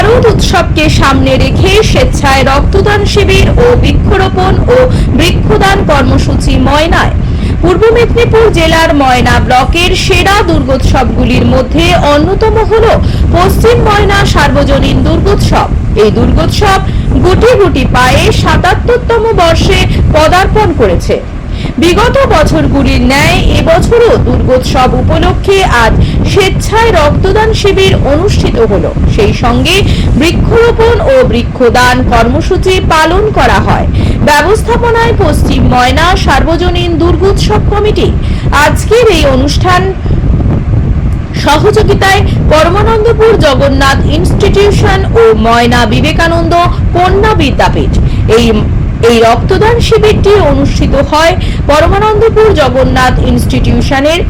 শারদ উৎসবকে সামনে রেখে স্বেচ্ছায় রক্তদান শিবির ও বৃক্ষরোপণ ও বৃক্ষদান কর্মসূচি ময়নায়। পূর্ব মেদিনীপুর জেলার ময়না ব্লকের সেরা দুর্গোৎসবগুলির মধ্যে অন্যতম হল পশ্চিম ময়না সার্বজনীন দুর্গোৎসব। এই দুর্গোৎসব গুটি গুটি পায়ে সাতাত্তরতম বর্ষে পদার্পণ করেছে। বিগত বছরগুলির ন্যায় এবছরও দুর্গোৎসব উপলক্ষে আজ স্বেচ্ছায় রক্তদান শিবির অনুষ্ঠিত হলো। সেই সঙ্গে বৃক্ষরোপণ ও বৃক্ষদান কর্মসূচি পালন করা হয়। ব্যবস্থাপনায় পশ্চিম ময়না সার্বজনীন দুর্গোৎসব কমিটি আজকের এই অনুষ্ঠান সহযোগিতায় পরমানন্দপুর জগন্নাথ ইনস্টিটিউশন ও ময়না বিবেকানন্দ কন্যা বিদ্যাপীঠ। এই এই রক্তদান শিবিরটি অনুষ্ঠিত হয় পরমানন্দপুর জগন্নাথ ইনস্টিটিউশনের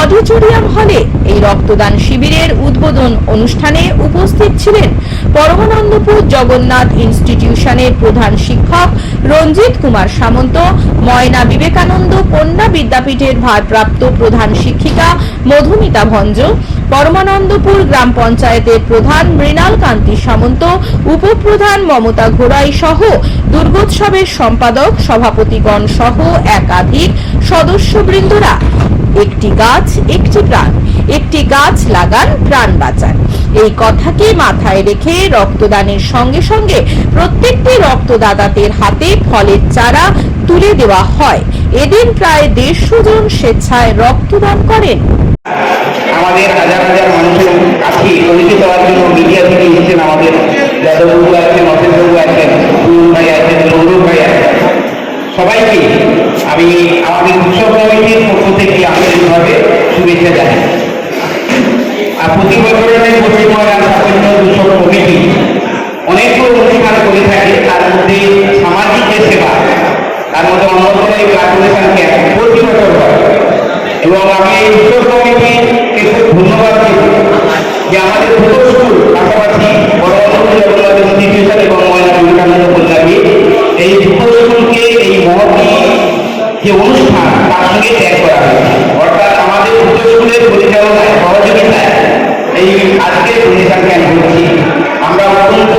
অডিটোরিয়াম হলে। এই রক্তদান শিবিরের উদ্বোধন অনুষ্ঠানে উপস্থিত ছিলেন পরমানন্দপুর জগন্নাথ ইনস্টিটিউশনের প্রধান শিক্ষক রঞ্জিত কুমার সামন্ত, ময়না বিবেকানন্দ, কন্যা বিদ্যাপীঠের ভারপ্রাপ্ত প্রধান শিক্ষিকা মধুমিতা ভঞ্জ পরমানন্দপুর গ্রাম পঞ্চায়েতের প্রধান মৃণাল কান্তি সামন্ত, উপপ্রধান মমতা ঘোড়াই সহ দুর্গোৎসবের সম্পাদক সভাপতিগণ সহ একাধিক সদস্যবৃন্দরা। একটি গাছ, একটি প্রাণ, একটি গাছ লাগান, প্রাণ বাঁচান। এই কথাকে মাথায় রেখে রক্তদানের সঙ্গে সঙ্গে প্রত্যেকটি রক্তদাতাদের হাতে ফলের চারা তুলে দেওয়া হয়। এদিন প্রায় দেড়শো জন স্বেচ্ছায় রক্তদান করেন। আমাদের হাজার হাজার মানুষের কাছে পরিচিত হওয়ার জন্য মিডিয়া থেকে এসেছেন আমাদের যাদববাবু আছেন অসেনবাবু আছেন পুরন ভাই আছেন, গৌরব ভাই আছেন। সবাইকে আমি আমাদের উৎসব কমিটির পক্ষ থেকে আন্তরিকভাবে শুভেচ্ছা জানাই। আর প্রতি বছরের পশ্চিমবঙ্গের সাফল্য উৎসব কমিটি অনেকগুলো অনুষ্ঠান করে থাকে। তার মধ্যে সামাজিক যে সেবা, তার মধ্যে অন্যতম এই ব্লাড ডোনেশন ক্যাম্প প্রতি বছর হয় এবং আমি এই উৎসব কমিটিকে খুব ধন্যবাদ দেব যে আমাদের দুটো স্কুল পাশাপাশি জগন্নাথ ইনস্টিটিউশন এবং ময়না বিবেকানন্দ কল্যাণী এই দুটো স্কুলকে এই মহতি যে অনুষ্ঠান তার সঙ্গে ত্যাগ করা হয়েছে। অর্থাৎ আমাদের দুটো স্কুলের পরিচালনায় সহযোগিতায় এই আমরা অত্যন্ত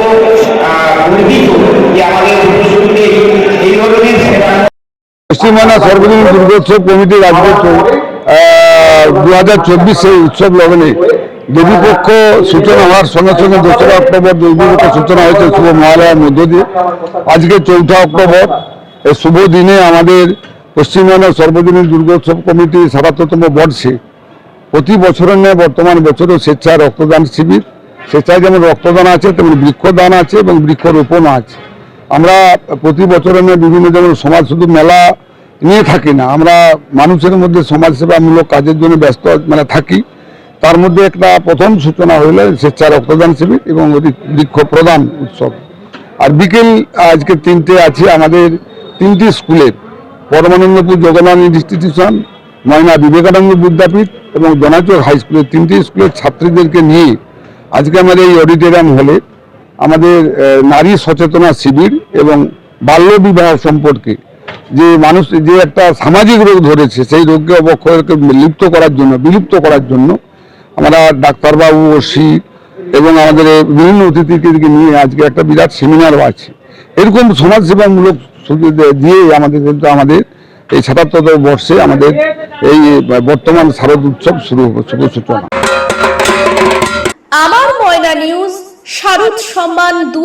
গর্বিত যে আমাদের দুটো স্কুলে এই ধরনের সেবা পশ্চিমবাংলা সর্বজনীন দুর্গোৎসব কমিটির আজকে দু হাজার চব্বিশে উৎসব লগ্নে দেবীপক্ষ সূচনা হওয়ার সঙ্গে সঙ্গে দোসরা অক্টোবর দেবীপক্ষ সূচনা হয়েছে শুভ মহালয়ার মধ্য দিয়ে। আজকে চৌঠা অক্টোবর, এই শুভ দিনে আমাদের পশ্চিমবঙ্গের সর্বজনীন দুর্গোৎসব কমিটি সাতাত্তরতম বর্ষে প্রতি বছরের ন্যায় বর্তমান বছরও স্বেচ্ছায় রক্তদান শিবির। স্বেচ্ছায় যেমন রক্তদান আছে, তেমন বৃক্ষদান আছে এবং বৃক্ষরোপণও আছে। আমরা প্রতি বছরের বিভিন্ন যেমন সমাজ শুধু মেলা নিয়ে থাকি না। আমরা মানুষের মধ্যে সমাজসেবামূলক কাজের জন্য ব্যস্ত মানে থাকি। তার মধ্যে একটা প্রথম সূচনা হইল স্বেচ্ছায় রক্তদান শিবির এবং বৃক্ষ প্রদান উৎসব। আর বিকেল, আজকে তিনটে আছে আমাদের তিনটি স্কুলের পরমানন্দপুর জগন্নাথ ইনস্টিটিউশন, ময়না বিবেকানন্দ বিদ্যাপীঠ এবং জনাচক হাই স্কুলের তিনটি স্কুলের ছাত্রীদেরকে নিয়ে আজকে আমাদের এই অডিটোরিয়াম হলে আমাদের নারী সচেতনা শিবির এবং বাল্য বিবাহ সম্পর্কে যে মানুষ, যে একটা সামাজিক রোগ ধরেছে, সেই রোগকে অবক্ষয়কে লিপ্ত করার জন্য, বিলুপ্ত করার জন্য আমরা ডাক্তারবাবু, ওসি এবং আমাদের বিভিন্ন অতিথিকে নিয়ে আজকে একটা বিরাট সেমিনারও আছে। এরকম সমাজসেবামূলক দিয়ে আমাদের কিন্তু আমাদের এই সাতাত্তর বর্ষে আমাদের এই বর্তমান শারদ উৎসব শুরু শুভ সূচনা আমার ময়না নিউজ, শারদ সম্মান দু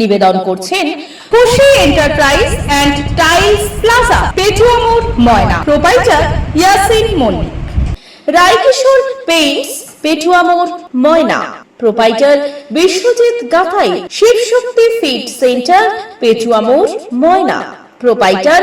নিবেদন করছেন Khushi enterprise and tiles plaza Petua Moyna proprietor Yasin Mallik. Raikishore paints Petua Moyna proprietor Biswajit Gathai, Shibshakti fit centre Petua Moyna proprietor